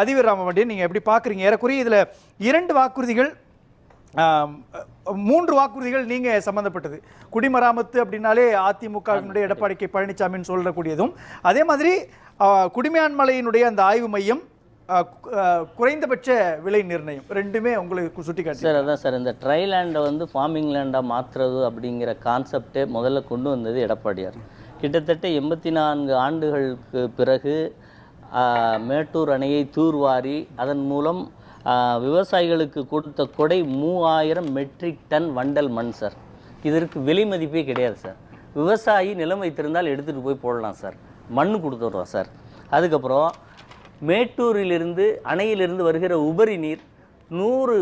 அதிபர் ராமவண்டியன் நீங்கள் எப்படி பார்க்குறீங்க ஏறக்குறைய இதில் இரண்டு வாக்குறுதிகள் மூன்று வாக்குறுதிகள் நீங்க சம்பந்தப்பட்டது. குடிமராமத்து அப்படின்னாலே அதிமுகவினுடைய எடப்பாடி கே பழனிசாமின்னு சொல்லக்கூடியதும். அதே மாதிரி குடிமையான்மலையினுடைய அந்த ஆய்வு மையம் குறைந்தபட்ச விலை நிர்ணயம். ரெண்டுமே உங்களுக்கு சுட்டி காட்டி சார் அதான் சார் இந்த ட்ரை லேண்டை வந்து ஃபார்மிங் லேண்டாக மாற்றுறது அப்படிங்கிற கான்செப்டே முதல்ல கொண்டு வந்தது எடப்பாடியார். கிட்டத்தட்ட எண்பத்தி நான்கு ஆண்டுகளுக்கு பிறகு மேட்டூர் அணையை தூர்வாரி அதன் மூலம் விவசாயிகளுக்கு கொடுத்த கொடை மூவாயிரம் மெட்ரிக் டன் வண்டல் மண் சார் இதற்கு விலை மதிப்பே கிடையாது சார் விவசாயி நிலம் வைத்திருந்தால் எடுத்துகிட்டு போய் போடலாம் சார் மண் கொடுத்துட்றோம் சார் அதுக்கப்புறம் மேட்டூரிலிருந்து அணையிலிருந்து வருகிற உபரி நீர் நூறு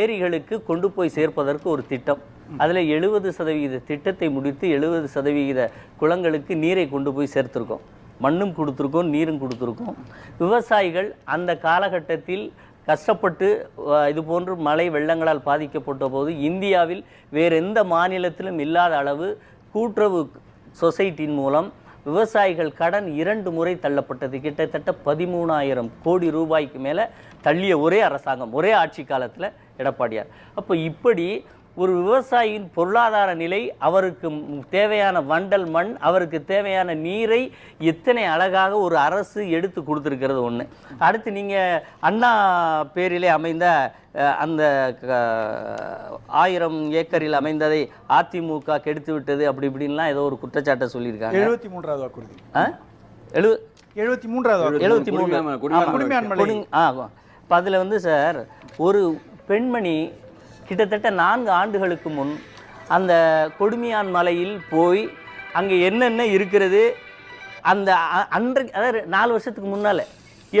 ஏரிகளுக்கு கொண்டு போய் சேர்ப்பதற்கு ஒரு திட்டம். அதில் எழுபது சதவிகித திட்டத்தை முடித்து எழுபது சதவிகித குளங்களுக்கு நீரை கொண்டு போய் சேர்த்துருக்கோம். மண்ணும் கொடுத்துருக்கோம் நீரும் கொடுத்துருக்கோம். விவசாயிகள் அந்த காலகட்டத்தில் கஷ்டப்பட்டு இது போன்று மழை வெள்ளங்களால் பாதிக்கப்பட்ட போது இந்தியாவில் வேறு எந்த மாநிலத்திலும் இல்லாத அளவு கூட்டுறவு சொசைட்டியின் மூலம் விவசாயிகள் கடன் இரண்டு முறை தள்ளப்பட்டது. கிட்டத்தட்ட பதிமூணாயிரம் கோடி ரூபாய்க்கு மேலே தள்ளிய ஒரே அரசாங்கம் ஒரே ஆட்சி காலத்தில் எடப்பாடியார். அப்போ இப்படி ஒரு விவசாயியின் பொருளாதார நிலை அவருக்கு தேவையான வண்டல் மண் அவருக்கு தேவையான நீரை எத்தனை அழகாக ஒரு அரசு எடுத்து கொடுத்துருக்கிறது ஒன்று அடுத்து நீங்கள் அண்ணா பேரிலே அமைந்த அந்த ஆயிரம் ஏக்கரில் அமைந்ததை அதிமுக கெடுத்து விட்டது அப்படி இப்படின்லாம் ஏதோ ஒரு குற்றச்சாட்டை சொல்லியிருக்காங்க. எழுபத்தி மூன்றாவது வாக்குறுதி? எழு எழுபத்தி மூன்றாவது எழுபத்தி மூணு அதில் வந்து சார் ஒரு பெண்மணி கிட்டத்தட்ட நான்கு ஆண்டுகளுக்கு முன் அந்த கொடுமியான் மலையில் போய் அங்கே என்னென்ன இருக்கிறது? அந்த அன்றைக்கு அதாவது நாலு வருஷத்துக்கு முன்னால்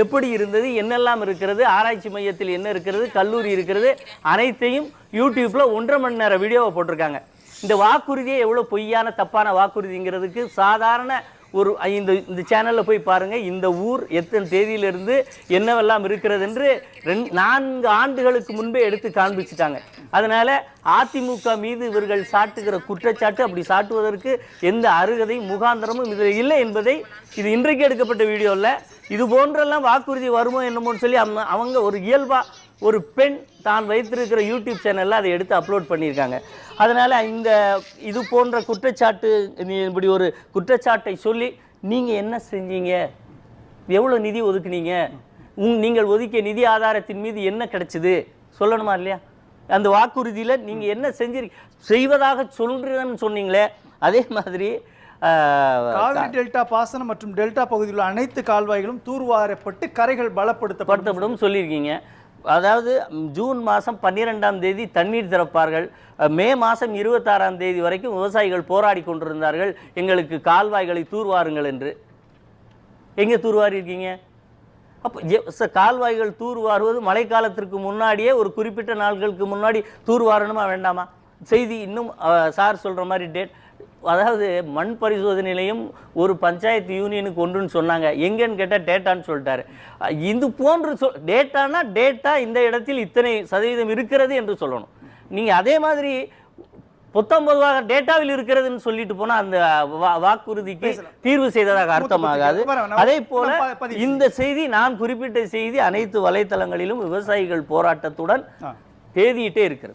எப்படி இருந்தது? என்னெல்லாம் இருக்கிறது? ஆராய்ச்சி மையத்தில் என்ன இருக்கிறது? கல்லூரி இருக்கிறது? அனைத்தையும் யூடியூப்பில் ஒன்றரை மணி நேரம் வீடியோவை போட்டிருக்காங்க. இந்த வாக்குறுதியே எவ்வளோ பொய்யான தப்பான வாக்குறுதிங்கிறதுக்கு சாதாரண ஒரு இந்த இந்த சேனலில் போய் பாருங்கள் இந்த ஊர் எத்தனை தேதியிலிருந்து என்னவெல்லாம் இருக்கிறது என்று ரெண் நான்கு ஆண்டுகளுக்கு முன்பே எடுத்து காண்பிச்சிட்டாங்க. அதனால் அதிமுக மீது இவர்கள் சாட்டுகிற குற்றச்சாட்டு அப்படி சாட்டுவதற்கு எந்த அருகதையும் முகாந்திரமும் இதில் இல்லை என்பதை இது இன்றைக்கு எடுக்கப்பட்ட வீடியோவில் இது போன்றெல்லாம் வாக்குறுதி வருமோ என்னமோன்னு சொல்லி அவங்க அவங்க ஒரு இயல்பாக ஒரு பெண் தான் வைத்திருக்கிற யூடியூப் சேனலில் அதை எடுத்து அப்லோட் பண்ணியிருக்காங்க. அதனால் இந்த இது போன்ற குற்றச்சாட்டு இப்படி ஒரு குற்றச்சாட்டை சொல்லி நீங்கள் என்ன செஞ்சீங்க? எவ்வளோ நிதி ஒதுக்குனீங்க? உங் நீங்கள் ஒதுக்கிய நிதி ஆதாரத்தின் மீது என்ன கிடைச்சது? சொல்லணுமா இல்லையா? அந்த வாக்குறுதியில் நீங்கள் என்ன செஞ்சிருக்க செய்வதாக சொல்கிறேன்னு சொன்னீங்களே அதே மாதிரி காவிரி டெல்டா பாசனம் மற்றும் டெல்டா பகுதியில் உள்ள அனைத்து கால்வாய்களும் தூர்வாரப்பட்டு கரைகள் பலப்படுத்தப்படும். படுத்தப்படும் சொல்லியிருக்கீங்க. அதாவது ஜூன் மாதம் பன்னிரெண்டாம் தேதி தண்ணீர் திறப்பார்கள். மே மாதம் இருபத்தாறாம் தேதி வரைக்கும் விவசாயிகள் போராடி கொண்டிருந்தார்கள். எங்களுக்கு கால்வாய்களை தூர்வாருங்கள் என்று. எங்கே தூர்வாரி இருக்கீங்க அப்போ கால்வாய்கள் தூர்வாருவது மழைக்காலத்திற்கு முன்னாடியே ஒரு குறிப்பிட்ட நாட்களுக்கு முன்னாடி தூர்வாரணுமா வேண்டாமா? செய்தி இன்னும் சார் சொல்கிற மாதிரி டேட். அதாவது மண் பரிசோதனை நிலையம் ஒரு பஞ்சாயத்து யூனியனுக்கு ஒன்றுன்னு சொன்னாங்க. எங்கன்னு கேட்டால் டேட்டான்னு சொல்லிட்டாரு. இது போன்று சொல் டேட்டானா டேட்டா இந்த இடத்தில் இத்தனை சதவீதம் இருக்கிறது என்று சொல்லணும். நீங்கள் அதே மாதிரி பத்தொன்பதுவாக டேட்டாவில் இருக்கிறதுன்னு சொல்லிட்டு போனா அந்த வாக்குறுதிக்கு தீர்வு செய்ததாக அர்த்தமாகாது. அதே போல இந்த செய்தி நான் குறிப்பிட்ட செய்தி அனைத்து வலைத்தளங்களிலும் விவசாயிகள் போராட்டத்துடன். தேதியிட்டே இருக்கிறது.